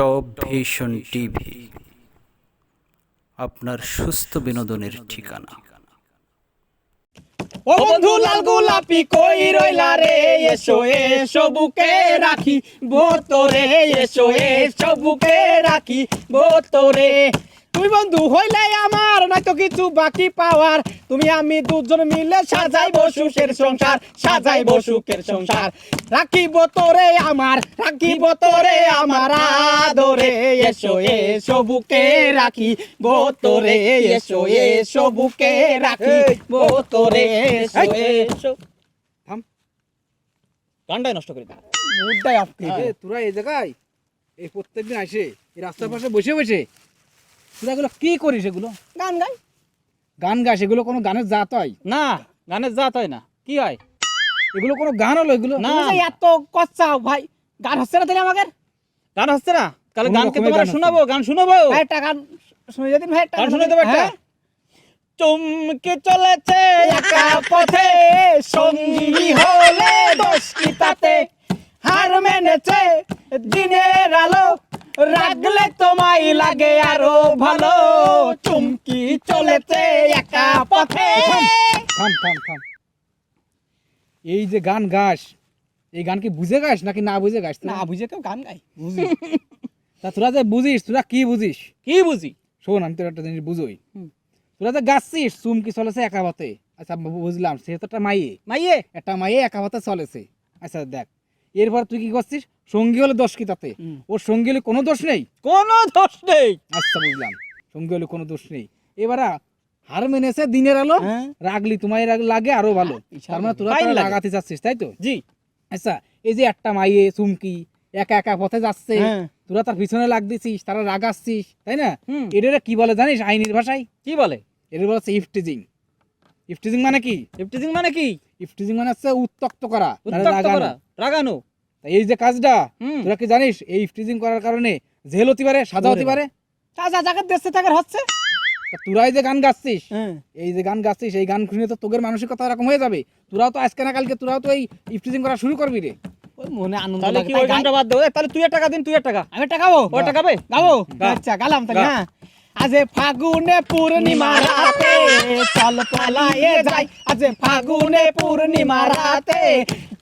Top vision TV আপনার সুস্থ বিনোদনের ঠিকানা। ও বন্ধু, লাল গোলাপি কই রইলা রে? এসো এসো, বুকে রাখি। বোতরে এসো এসো, বুকে রাখি। বোতরে তুই বন্ধু হইলে আমার নয়তো কিছু বাকি পাওয়ার। তুমি আমি দুজন মিলে সাজাইব সুখের সংসার সাজাইব সুখের সংসার। রাখিব তোরে আমার রাখিব তোরে আমার আদরে। এসো এসো বুকে রাখি বোতরে এসো এসো বুকে রাখি বোতরে এসো এসো। থাম। গানটাই নষ্ট করে দিলাম মুডটাই অফ করে। তোরা এই জায়গায় এই প্রত্যেকদিন আসে এই রাস্তার পাশে বসে বসে। তোরা এগুলো কি করিস এগুলো? গান গাই। গান এগুলো কোনো গানের জাত হয়? না গানের জাত হয় না। কি হয়? এগুলো কোনো গান হলো এগুলো? না। এত ভাই। গান হচ্ছে না তাহলে আমাদের? গান হচ্ছে না? তাহলে গানকে তোমরা শোনাবো? গান শোনাবো? একটা গান শুনে যেদিন ভাই গান শুনে দেবো একটা? হ্যাঁ? চমকে চলেছে একা পথে সঙ্গী হলে দোষ কি তাতে? হার মেনেছে দিনের আলো। রাখলে তোমায় লাগে আরও ভালো। চুমকি চলেছে একা পথে। থাম থাম থাম। এই যে গান গাস এই গান কি বুঝে গাস নাকি না বুঝে গাস না বুঝে কেউ গান গাই। বুঝি। তা তোরা যে বুঝিস তোরা কি বুঝিস? কি বুঝি? শোন আমি তোর একটা জিনিস বুঝোই। তোরা যে গাচ্ছিস চুমকি চলেছে একা পথে। আচ্ছা বুঝলাম সে তো একটা মাইয়ে। মাইয়ে? একটা মাইয়ে একা পথে চলেছে। আচ্ছা দেখ। এরপর তুই কি করছিস? সঙ্গী হলে দোষ কি তাতে? ওর সঙ্গী হলে কোনো দোষ নেই? কোনো দোষ নেই। আচ্ছা বুঝলাম। সঙ্গী হলে কোনো দোষ নেই। এবার হার মেনেছে দিনের আলো হ্যাঁ। রাগলি তোমায় রাগ- লাগে আরও ভালো। তার মানে তোরা ফাইন তোরা লাগে। লাগাতে যাচ্ছিস তাই তো? জি। আচ্ছা এই যে একটা মাইয়ে চুমকি একা একা পথে যাচ্ছে হ্যাঁ। তোরা তার পিছনে লাগ দিছিস তারা রাগ রাগাচ্ছিস তাই না? হুম। এদের কি বলে জানিস আইনের ভাষায়? কি বলে? এদের বলে হচ্ছে ইফটিজিং। ইফটিজিং মানে কি? ইফটিজিং মানে কি? ইফটিজিং মানে হচ্ছে উত্তক্ত করা মানে রাগানো। করা। রাগানো। তা এই যে কাজটা তোরা কি জানিস এই ইফটিজিং করার কারণে জেল হতে পারে সাজা হতে পারে? চাচা জায়গার দেশে থাকার হচ্ছে। তোরাই যে গান গাচ্ছিস হ্যাঁ। এই যে গান গাচ্ছিস এই গান শুনে তো তোদের মানসিকতা এরকম হয়ে যাবে। তোরাও তো আজকে না কালকে তোরাও তো এই ইফটিজিং করা শুরু করবি রে। ওই মনে আনন্দ তাহলে কি ওই গানটা বাদ দেবো তাহলে তুই টাকা দিন তুই টাকা আমি একটা গাবো? ওই টাকা গাবে? গাবো? আচ্ছা গালাম তাহলে হ্যাঁ। আজে ফাগুনে পূর্ণিমা রাতে চল পালায়ে যাই। আজে ফাগুনে পূর্ণিমা রাতে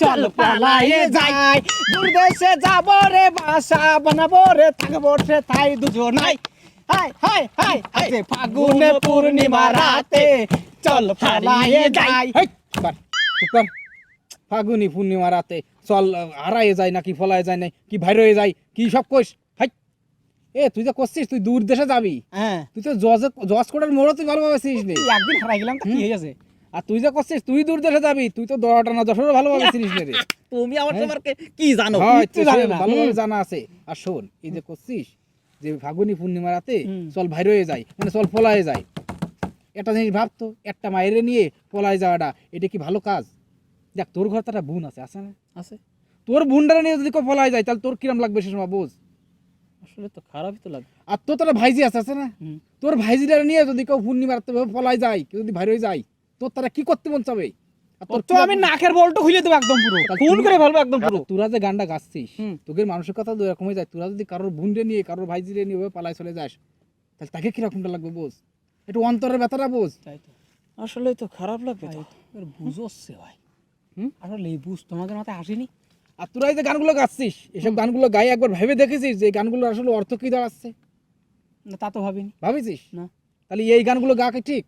চল পালায়ে যাই। দূর দেশে যাব রে বাসা বানাবো রে থাকব সে তাই দুজনাই। হাই হাই হাই আজে ফাগুনে পূর্ণিমা রাতে চল পালায়ে যাই। চুপ কর, ফাগুনি পূর্ণিমা রাতে চল হারায়ে যায় নাকি ফলায় যায় না কি বাইরে হয়ে যায় কি সব কইস? হাই। এ তুই যে করছিস তুই দূর দেশে যাবি। হ্যাঁ। তুই তো জজ জজ কোটার মোড়ও তুই ভালোভাবে চিনিস নি। একদিন হারাই গেলাম কি হয়ে গেছে? আর তুই যে করছিস তুই দূর দেশে যাবি তুই তো দশটা না দশেরও ভালোভাবে চিনিস নি রে। তুমি আমার সম্পর্কে কি জানো? হয়, কিচ্ছু তো জানে না। ভালোভাবে জানা আছে। আর শোন এই যে করছিস যে ফাগুনি পূর্ণিমা রাতে চল বাইরে হয়ে যায় মানে চল পলায়ে যায় একটা জিনিস ভাবতো একটা মায়েরে নিয়ে পলায় যাওয়াটা এটা কি ভালো কাজ? দেখ তোর ঘর তো একটা বোন আছে আছে না? আছে। তোর বোনটারে নিয়ে যদি কেউ পলায় যায় তাহলে তোর কিরম লাগবে সে সময় বোঝ? আসলে তো খারাপই তো লাগে। আর তোর তো একটা ভাইজি আছে আছে না। তোর ভাইজিটারে নিয়ে যদি কেউ পূর্ণিমা রাতে পলায় যায় কেউ যদি বাইরে হয়ে যায় তোর তারা কি করতে মন চাবে? তো আমি নাকের বলটা খুলে দেবো একদম পুরো। করে ফেলব একদম পুরো। তোরা যে গানটা গাচ্ছিস হুম। তোদের মানসিকতা তো এরকম যায়। তোরা যদি কারোর বোনরে নিয়ে কারোর ভাইজিরে নিয়ে ওভাবে পালায় চলে যাস তাহলে তাকে কিরকমটা লাগবে বোঝ একটু অন্তরের ব্যথাটা বোঝ আসলে তো। খারাপ লাগবে তো। বুঝোচ্ছে ভাই? আসলে এই বুঝ তোমাদের মাথায় আসেনি? আর তোরা এই যে গানগুলো গাচ্ছিস এসব গানগুলো গাই একবার ভেবে দেখেছিস যে গানগুলো আসলে অর্থ কি দাঁড়াচ্ছে? না তা তো ভাবিনি। ভাবিছিস? না। তাহলে এই গানগুলো গা কি ঠিক?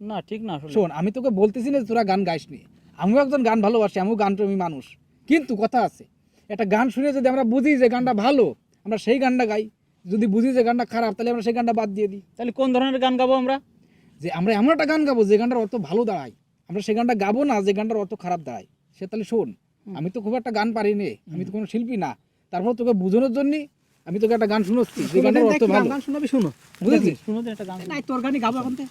না ঠিক না আসলে। শোন আমি তোকে বলতেছি না তোরা গান গাইস নি। আমিও একজন গান ভালোবাসি আমিও গান প্রেমী মানুষ। কিন্তু কথা আছে একটা গান শুনে যদি আমরা বুঝি যে গানটা ভালো আমরা সেই গানটা গাই। যদি বুঝি যে গানটা খারাপ তাহলে আমরা সেই গানটা বাদ দিয়ে দিই। তাহলে কোন ধরনের গান গাবো আমরা? যে আমরা এমন একটা গান গাবো যে গানটার অর্থ ভালো দাঁড়ায়। আমরা সেই গানটা গাবো না যে গানটার অর্থ খারাপ দাঁড়ায়। সে তাহলে শোন আমি তো খুব একটা গান পারি নে আমি তো কোনো শিল্পী না। তারপর তোকে বোঝানোর জন্য আমি তোকে একটা গান শুনোচ্ছি যে গানটার অর্থ ভালো। গান শোনাবি শুনো। বুঝেছিস? শুনো একটা গান। তোর গানই গাবো এখন থেকে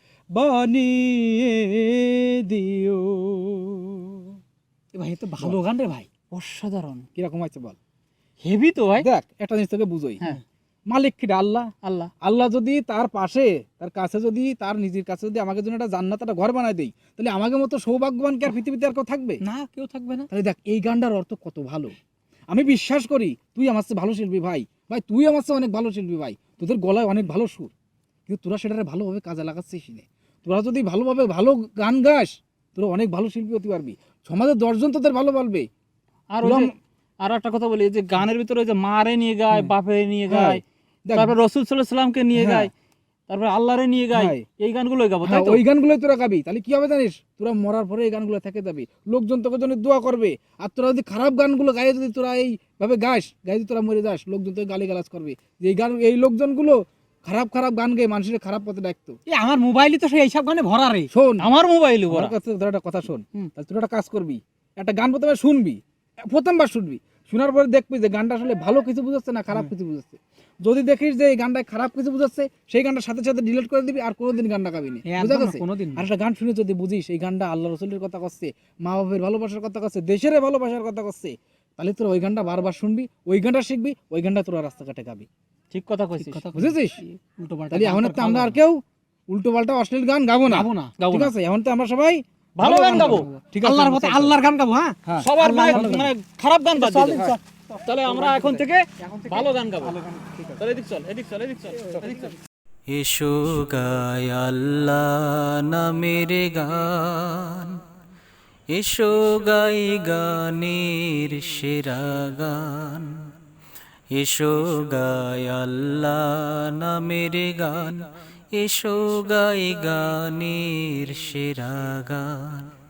বানিয়ে দিও। ভাই তো ভালো গান রে ভাই। অসাধারণ। কীরকম আছে বল? হেভি তো ভাই। দেখ একটা জিনিস তোকে বুঝোই। হ্যাঁ। মালিক কিটা আল্লাহ। আল্লাহ। আল্লাহ যদি তার পাশে তার কাছে যদি তার নিজের কাছে যদি আমাকে জন্য একটা জান্নাত একটা ঘর বানায় দেই তাহলে আমাকে মতো সৌভাগ্যবান কি আর পৃথিবীতে আর কেউ থাকবে? না কেউ থাকবে না। তাহলে দেখ এই গানটার অর্থ কত ভালো। আমি বিশ্বাস করি তুই আমার চেয়ে ভালো শিল্পী ভাই। ভাই তুই আমার চেয়ে অনেক ভালো শিল্পী ভাই। তোদের গলায় অনেক ভালো সুর। কিন্তু তোরা সেটারে ভালোভাবে কাজে লাগাচ্ছিস না। তোরা যদি ভালোভাবে ভালো গান গাস তোরা অনেক ভালো শিল্পী হতে পারবি। সমাজের দশজন তোদের ভালো বলবে আর আর একটা কথা বলি যে গানের ভিতরে যে মারে নিয়ে গায় বাপে নিয়ে গায় দেখ, তারপর রসুল সাল্লামকে নিয়ে হ্যাঁ। গায় তারপর আল্লাহরে নিয়ে গায় হ্যাঁ। এই গানগুলোই গাবো তাই হ্যাঁ, ওই গানগুলোই তোরা গাবি। তাহলে কি হবে জানিস? তোরা মরার পরে এই গানগুলো থেকে যাবি। লোকজন তোকে জন্য দোয়া করবে। আর তোরা যদি খারাপ গানগুলো গায়ে যদি তোরা এইভাবে গাস গায়ে যদি তোরা মরে যাস লোকজন তোকে গালি গালাজ করবে। যে এই গান এই লোকজনগুলো খারাপ খারাপ গান গেয়ে মানুষের খারাপ পথে ডাকতো এই আমার মোবাইলে তো সেই এইসব গানে ভরা রে। শোন। আমার মোবাইলে ভরা। কাছে তোরা একটা কথা শোন। তাহলে তোরা একটা কাজ করবি। একটা গান প্রথমে শুনবি। প্রথমবার শুনবি। শোনার পরে দেখবি যে গানটা আসলে ভালো কিছু বুঝাচ্ছে না খারাপ কিছু বুঝাচ্ছে। যদি দেখিস যে এই গানটা খারাপ কিছু বুঝাচ্ছে সেই গানটা সাথে সাথে ডিলিট করে দিবি আর কোনোদিন গানটা গাবি না। বুঝা গেছে? কোনোদিন আর একটা গান শুনে যদি বুঝিস এই গানটা আল্লাহ রসুলের কথা করছে মা বাবের ভালোবাসার কথা করছে দেশের ভালোবাসার কথা করছে তাহলে তোরা ওই গানটা বারবার শুনবি ওই গানটা শিখবি ওই গানটা তোরা রাস্তাঘাটে গাবি। ঠিক কথা কইছিস। বুঝেছিস? উল্টো পাল্টা তাহলে এখন তো আমরা আর কেউ উল্টো পাল্টা অশ্লীল গান গাবো না। গাবো না ঠিক আছে? এখন তো আমরা সবাই ভালো গান গাবো। ঠিক আছে আল্লাহর পথে আল্লাহর গান গাবো হ্যাঁ? হ্যাঁ। সবার মানে খারাপ গান বাদ দিয়ে তাহলে আমরা এখন থেকে ভালো গান গাবো। চল এদিক চল এদিক চল এদিক চল। এদিক চল। এসো গায় আল্লাহ নামের গান। এসো গাই গানের সেরা গান। এসো গায় আল্লাহ নামের গান এসো গায় গানের সেরা গান।